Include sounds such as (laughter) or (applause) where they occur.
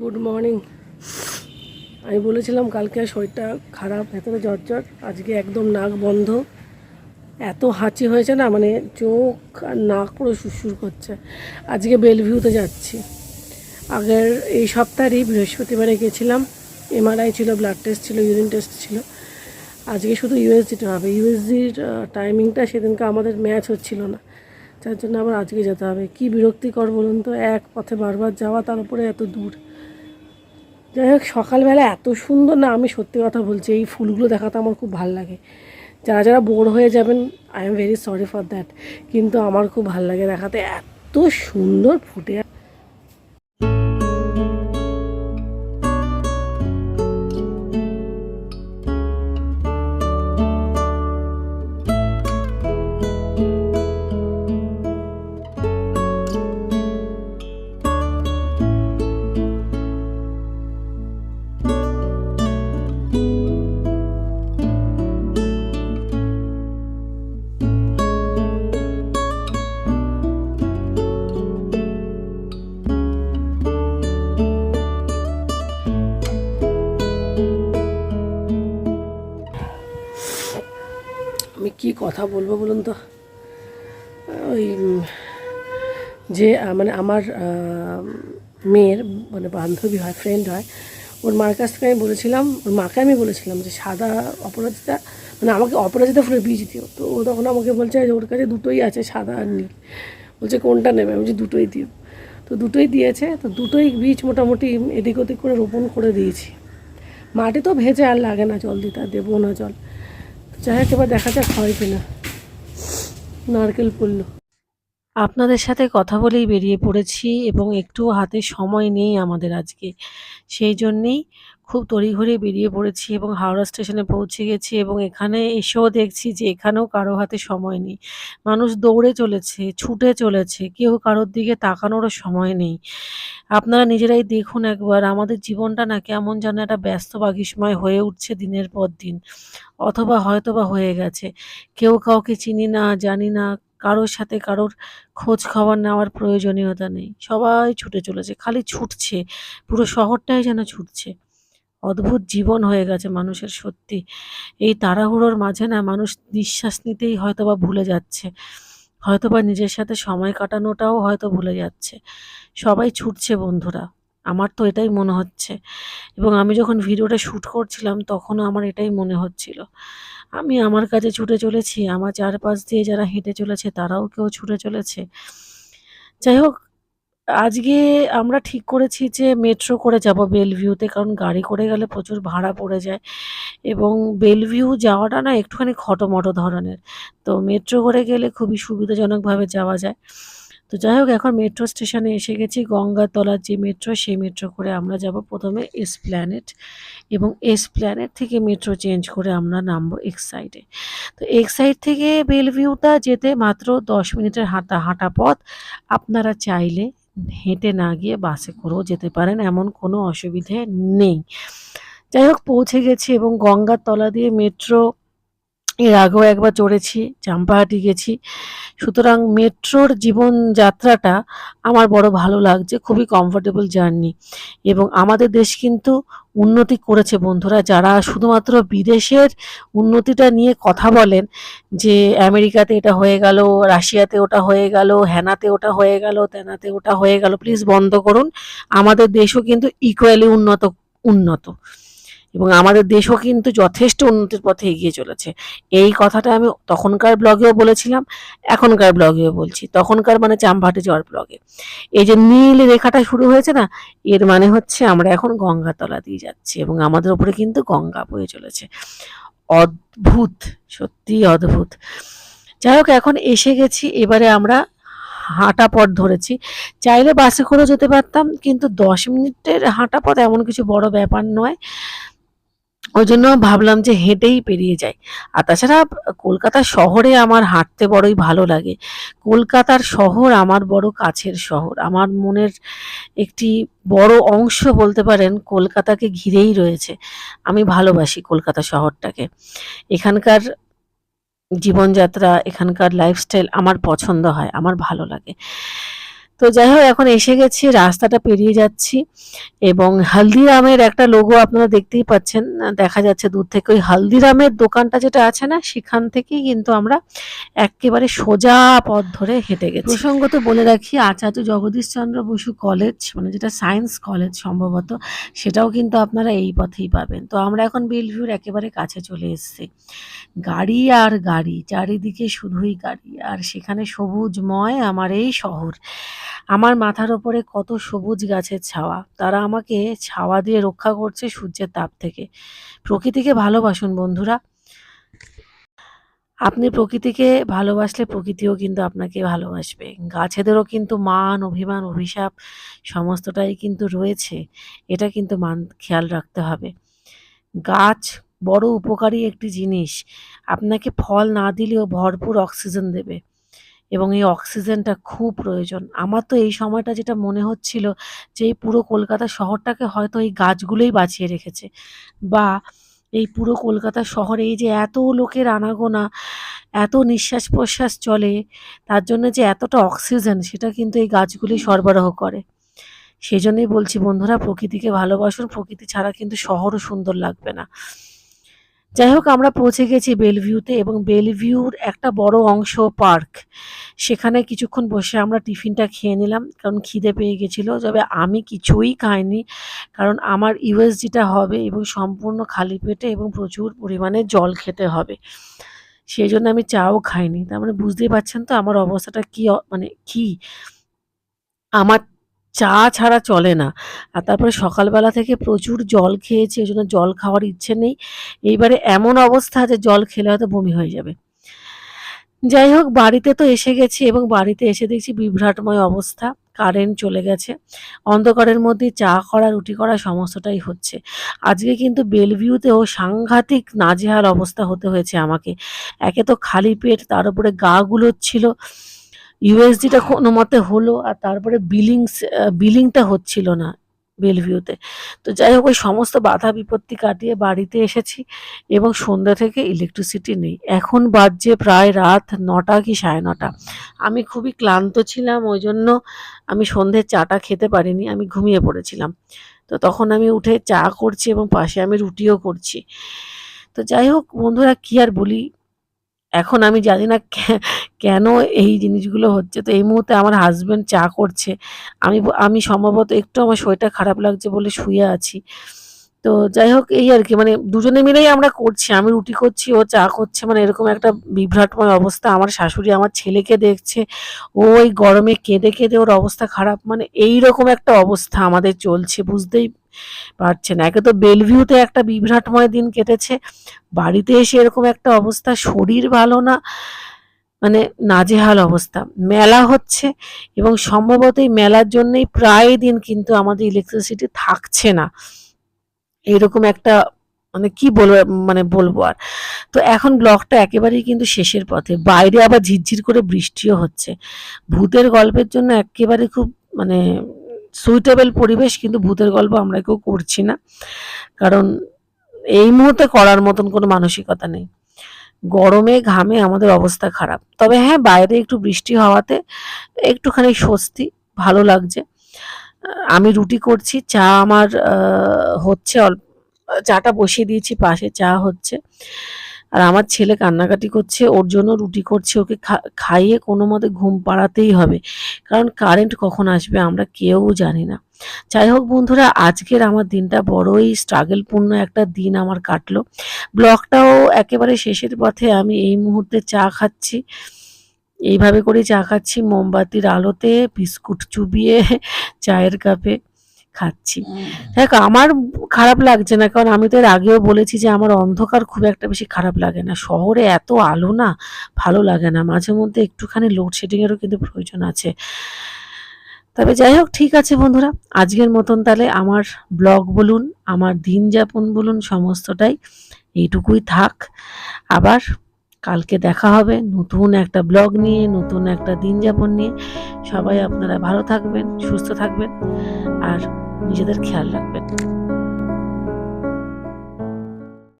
Good morning আমি বলেছিলাম কালকে শরীরটা খারাপ, ভেতরে জ্বর আজকে একদম নাক বন্ধ। এত হাঁচি হয়েছে না মানে চোখ আর নাক পুরো সুরসুর করছে। আজকে বেলভিউতে যাচ্ছি। আগের এই সপ্তাহেরই বৃহস্পতিবারে গেছিলাম। এমআরআই ছিল ব্লাড টেস্ট ছিল ইউরিন টেস্ট ছিল। আজকে শুধু ইউএসজিটা হবে। ইউএসজির টাইমিংটা সেদিনকে আমাদের ম্যাচ হচ্ছিল না। যার জন্য আবার আজকে যেতে হবে। কি বিরক্তিকর বলুন তো, এক পথে বারবার যাওয়া তার উপরে এত দূর। যাই হোক, সকালবেলা এত সুন্দর না, আমি সত্যি কথা বলছি, এই ফুলগুলো দেখাতে আমার খুব ভালো লাগে। যারা যারা বোর হয়ে যাবেন I am very sorry for that কিন্তু আমার খুব ভালো লাগে দেখাতে, এত সুন্দর ফুটে কথা বলব বলুন তো? ওই, যে মানে আমার মেয়ের মানে বান্ধবী হয় ফ্রেন্ড হয়, ওর মার কাছ থেকে আমি বলেছিলাম, ওর মাকে আমি বলেছিলাম যে সাদা অপরাজিতা মানে আমাকে অপরাজিতা ফুলের বীজ দিও। তো ও তখন আমাকে বলছে যে ওর কাছে দুটোই আছে, সাদা আর নীল। বলছে, কোনটা নেবে? আমি বলছি, দুটোই দিও। তো দুটোই দিয়েছে, তো দুটোই বীজ মোটামুটি এদিক ওদিক করে রোপণ করে দিয়েছি। মাটি তো ভেজে আর লাগে না, জল দিতে আর দেবো না জল। যাই হোক, এবার দেখা যাক হয় কিনা। নারকেল পড়ল। আপনাদের সাথে কথা বলেই বেরিয়ে পড়েছি এবং একটু হাতে সময় নেই আমাদের আজকে। সেই জন্যেই খুব তড়িঘড়ি বেরিয়ে পড়েছি এবং হাওড়া স্টেশনে পৌঁছে গেছি এবং এখানে এসেও দেখছি যে এখানেও কারও হাতে সময় নেই। মানুষ দৌড়ে চলেছে, ছুটে চলেছে, কেউ কারোর দিকে তাকানোরও সময় নেই। আপনারা নিজেরাই দেখুন একবার, আমাদের জীবনটা না কেমন যেন একটা ব্যস্ত বাগিসময় হয়ে উঠছে দিনের পর দিন। অথবা হয়তো বা হয়ে গেছে। কেউ কাউকে চিনি না, জানি না, কারোর সাথে কারোর খোঁজ খবর নেওয়ার প্রয়োজনীয়তা নেই। সবাই ছুটে চলেছে, খালি ছুটছে, পুরো শহরটাই যেন ছুটছে। অদ্ভুত জীবন হয়ে গেছে মানুষের সত্যি। এই তাড়াহুড়োর মাঝে না মানুষ নিঃশ্বাস নিতেই হয়তো বা ভুলে যাচ্ছে। হয়তো বা নিজের সাথে সময় কাটানোটাও হয়তো ভুলে যাচ্ছে। সবাই ছুটছে বন্ধুরা, আমার তো এটাই মনে হচ্ছে। এবং আমি যখন ভিডিওটা শ্যুট করছিলাম তখনও আমার এটাই মনে হচ্ছিল। আমি আমার কাজে ছুটে চলেছি, আমার চারপাশ দিয়ে যারা হেঁটে চলেছে তারাও কেউ ছুটে চলেছে। যাই হোক আজকে আমরা ঠিক করেছি যে মেট্রো করে যাব বেলভিউতে, কারণ গাড়ি করে গেলে প্রচুর ভাড়া পড়ে যায় এবং বেলভিউ যাওয়াটা না একটুখানি খটোমটো ধরনের। তো মেট্রো করে গেলে খুবই সুবিধাজনকভাবে যাওয়া যায়। তো যাই হোক, এখন মেট্রো স্টেশনে এসে গেছি, গঙ্গাতলার যে মেট্রো সেই মেট্রো করে আমরা যাব প্রথমে এস প্ল্যানেট এবং এস প্ল্যানেট থেকে মেট্রো চেঞ্জ করে আমরা নামবো এক্স সাইডে তো এক্স সাইড থেকে বেলভিউটা যেতে মাত্র দশ মিনিটের হাঁটা হাঁটা পথ। আপনারা চাইলে হেঁটে না গিয়ে বাসে করেও যেতে পারেন, এমন কোনো অসুবিধে নেই। যাই হোক, পৌঁছে গেছি এবং গঙ্গার তলা দিয়ে মেট্রো এর আগেও একবার চড়েছি, চাম্পাহাটি গেছি। সুতরাং মেট্রোর জীবনযাত্রাটা আমার বড় ভালো লাগছে, খুবই কমফোর্টেবল জার্নি এবং আমাদের দেশ কিন্তু উন্নতি করেছে বন্ধুরা, যারা শুধুমাত্র বিদেশের উন্নতিটা নিয়ে কথা বলেন, যে আমেরিকাতে এটা হয়ে গেল, রাশিয়াতে ওটা হয়ে গেল হ্যানাতে ওটা হয়ে গেল, তেনাতে ওটা হয়ে গেল প্লিজ বন্ধ করুন। আমাদের দেশও কিন্তু ইকুয়ালি উন্নত উন্নত। এবং আমাদের দেশও কিন্তু যথেষ্ট উন্নতির পথে এগিয়ে চলেছে। এই কথাটা আমি তখনকার ব্লগেও বলেছিলাম, এখনকার ব্লগেও বলছি। তখনকার মানে চাম্পাহাটি যাওয়ার ব্লগে এই যে নীল রেখাটা শুরু হয়েছে না, এর মানে হচ্ছে আমরা এখন গঙ্গাতলা দিয়ে যাচ্ছি এবং আমাদের উপরে কিন্তু গঙ্গা বয়ে চলেছে। অদ্ভুত, সত্যি অদ্ভুত। যাই হোক, এখন এসে গেছি, এবারে আমরা হাঁটা পথ ধরেছি। চাইলে বাসে করেও যেতে পারতাম, কিন্তু দশ মিনিটের হাঁটা পথ এমন কিছু বড় ব্যাপার নয়। ওই জন্য ভাবলাম যে হেঁটেই পেরিয়ে যাই। আর তাছাড়া কলকাতা শহরে আমার হাঁটতে বড়ই ভালো লাগে। কলকাতার শহর আমার বড় কাছের শহর। আমার মনের একটি বড় অংশ বলতে পারেন কলকাতাকে ঘিরেই রয়েছে। আমি ভালোবাসি কলকাতা শহরটাকে। এখানকার জীবনযাত্রা, এখানকার লাইফস্টাইল আমার পছন্দ হয়, আমার ভালো লাগে। তো যাই হোক এখন এসে গেছি, রাস্তাটা পেরিয়ে যাচ্ছি এবং হালদিরামের একটা লোগো আপনারা দেখতেই পাচ্ছেন, দেখা যাচ্ছে দূর থেকে ওই হালদিরামের দোকানটা যেটা আছে না, সেখান থেকেই কিন্তু আমরা একেবারে সোজা পথ ধরে হেঁটে গেছি। প্রসঙ্গত বলে রাখি, আচার্য জগদীশ চন্দ্র বসু কলেজ মানে যেটা সায়েন্স কলেজ সম্ভবত, সেটাও কিন্তু আপনারা এই পথেই পাবেন। তো আমরা এখন বেলভিউর একেবারে কাছে চলে এসেছি। গাড়ি আর গাড়ি, চারিদিকে শুধুই গাড়ি, আর সেখানে সবুজময় আমার এই শহর। আমার মাথার ওপরে কত সবুজ গাছের ছাওয়া। তারা আমাকে ছাওয়া দিয়ে রক্ষা করছে সূর্যের তাপ থেকে। প্রকৃতিকে ভালোবাসুন বন্ধুরা। আপনি প্রকৃতিকে ভালোবাসলে প্রকৃতিও কিন্তু আপনাকে ভালোবাসবে। গাছেদেরও কিন্তু মান, অভিমান, অভিশাপ সমস্তটাই কিন্তু রয়েছে। এটা কিন্তু মান, খেয়াল রাখতে হবে। গাছ বড় উপকারী একটি জিনিস। আপনাকে ফল না দিলেও ভরপুর অক্সিজেন দেবে। এবং এই অক্সিজেনটা খুব প্রয়োজন। আমার তো এই সময়টা যেটা মনে হচ্ছিল যে এই পুরো কলকাতা শহরটাকে হয়তো এই গাছগুলোই বাঁচিয়ে রেখেছে বা এই পুরো কলকাতা শহরে এই যে এত লোকের আনাগোনা, এত নিঃশ্বাস প্রশ্বাস চলে, তার জন্য যে এতটা অক্সিজেন সেটা কিন্তু এই গাছগুলি সরবরাহ করে। সেই জন্যই বলছি বন্ধুরা, প্রকৃতিকে ভালোবাসুন, প্রকৃতি ছাড়া কিন্তু শহরও সুন্দর লাগবে না। যাই হোক আমরা পৌঁছে গেছি বেলভিউতে এবং বেলভিউর একটা বড় অংশ পার্ক। সেখানে কিছুক্ষণ বসে আমরা টিফিনটা খেয়ে নিলাম, কারণ খিদে পেয়ে গেছিল। তবে আমি কিছুই খাইনি, কারণ আমার ইউএসজিটা হবে এবং সম্পূর্ণ খালি পেটে এবং প্রচুর পরিমাণে জল খেতে হবে। সেই জন্য আমি চাও খাইনি। তার মানে বুঝতেই পারছেন তো আমার অবস্থাটা কি মানে কি? আমার চা ছাড়া চলে না। আর তারপরে সকালবেলা থেকে প্রচুর জল খেয়েছি ওই জন্য জল খাওয়ার ইচ্ছে নেই। এইবারে এমন অবস্থা যে জল খেলে হয়তো বমি হয়ে যাবে। যাই হোক, বাড়িতে তো এসে গেছি এবং বাড়িতে এসে দেখছি বিভ্রাটময় অবস্থা। কারেন্ট চলে গেছে। অন্ধকারের মধ্যে চা করা, রুটি করা সমস্তটাই হচ্ছে। আজকে কিন্তু বেলভিউতেও সাংঘাতিক নাজেহাল অবস্থা হতে হয়েছে আমাকে। একে তো খালি পেট, তার উপরে গা গুলোচ্ছিল। ইউএসডিটা কোনো মতে হলো আর তারপরে বিলিংস বিলিংটা হচ্ছিল না বেলভিউতে। তো যাই হোক, ওই সমস্ত বাধা বিপত্তি কাটিয়ে বাড়িতে এসেছি এবং সন্ধ্যা থেকে ইলেকট্রিসিটি নেই। এখন বাজছে প্রায় রাত নটা কি সাড়ে নটা। আমি খুবই ক্লান্ত ছিলাম, ওই জন্য আমি সন্ধ্যের চাটা খেতে পারিনি, আমি ঘুমিয়ে পড়েছিলাম। তো তখন আমি উঠে চা করছি এবং পাশে আমি রুটিও করছি। তো যাই হোক, বন্ধুরা, কি আর বলি? এখন আমি জানি না কেন এই জিনিসগুলো হচ্ছে। তো এই মুহূর্তে আমার হাজব্যান্ড চা করছে। আমি আমি সম্ভবত একটু আমার শরীরটা খারাপ লাগছে বলে শুয়ে আছি। তো যাই হোক এই আর কি মানে দুজনে মিলেই আমরা করছি। আমি রুটি করছি, ও চা করছে মানে এরকম একটা বিভ্রাটময় অবস্থা। আমার শাশুড়ি আমার ছেলেকে দেখছে, ও ওই গরমে কেঁদে কেঁদে ওর অবস্থা খারাপ। মানে এই রকম একটা অবস্থা আমাদের চলছে, বুঝতেই পারছেন একে তো বেলভিউতে একটা বিভ্রাটময় দিন কেটেছে। বাড়িতে এসে এরকম একটা অবস্থা, শরীর ভালো না মানে নাজেহাল অবস্থা। মেলা হচ্ছে এবং সম্ভবত এই মেলার জন্যই প্রায় দিন কিন্তু আমাদের ইলেকট্রিসিটি থাকছে না। এরকম একটা মানে কি বলব মানে বলব আর। তো এখন ব্লগটা একেবারেই কিন্তু শেষের পথে। বাইরে আবার ঝিরঝির করে বৃষ্টিও হচ্ছে। ভূতের গল্পের জন্য একেবারে খুব মানে সুইটেবল পরিবেশ, কিন্তু ভূতের গল্প আমরা কেউ করছি না। কারণ এই মুহূর্তে করার মতন কোনো মানসিকতা নেই। গরমে, ঘামে আমাদের অবস্থা খারাপ। তবে হ্যাঁ বাইরে একটু বৃষ্টি হওয়াতে একটুখানি স্বস্তি, ভালো লাগছে। আমি রুটি করছি, চা আমার হচ্ছে অল্প চাটা বসিয়ে দিয়েছি, পাশে চা হচ্ছে। আর আমার ছেলে কান্নাকাটি করছে, ওর জন্য রুটি করছে, ওকে খাইয়ে কোনো মতে ঘুম পাড়াতেই হবে। কারণ কারেন্ট কখন আসবে আমরা কেউ জানি না। যাই হোক বন্ধুরা, আজকের আমার দিনটা বড়ই স্ট্রাগলপূর্ণ একটা দিন আমার কাটলো। ব্লগটাও একেবারে শেষের পথে আমি এই মুহূর্তে চা খাচ্ছি। এইভাবে করে চা খাচ্ছি মোমবাতির আলোতে বিস্কুট চুবিয়ে (laughs) চায়ের কাপে খাচ্ছি। দেখ আমার খারাপ লাগছে না কারণ আমি তো এর আগেও বলেছি যে আমার অন্ধকার খুব একটা বেশি খারাপ লাগে না। শহরে এত আলো না ভালো লাগে না। মাঝে মধ্যে একটুখানি লোডশেডিংয়েরও কিন্তু প্রয়োজন আছে। তবে যাই হোক ঠিক আছে বন্ধুরা আজকের মতন তাহলে আমার ব্লগ বলুন আমার দিন যাপন বলুন সমস্তটাই এইটুকুই থাক। আবার কালকে দেখা হবে। নতুন একটা ব্লগ নিয়ে, নতুন একটা দিন যাপন নিয়ে। সবাই আপনারা ভালো থাকবেন, সুস্থ থাকবেন, আর নিজেদের খেয়াল রাখবেন।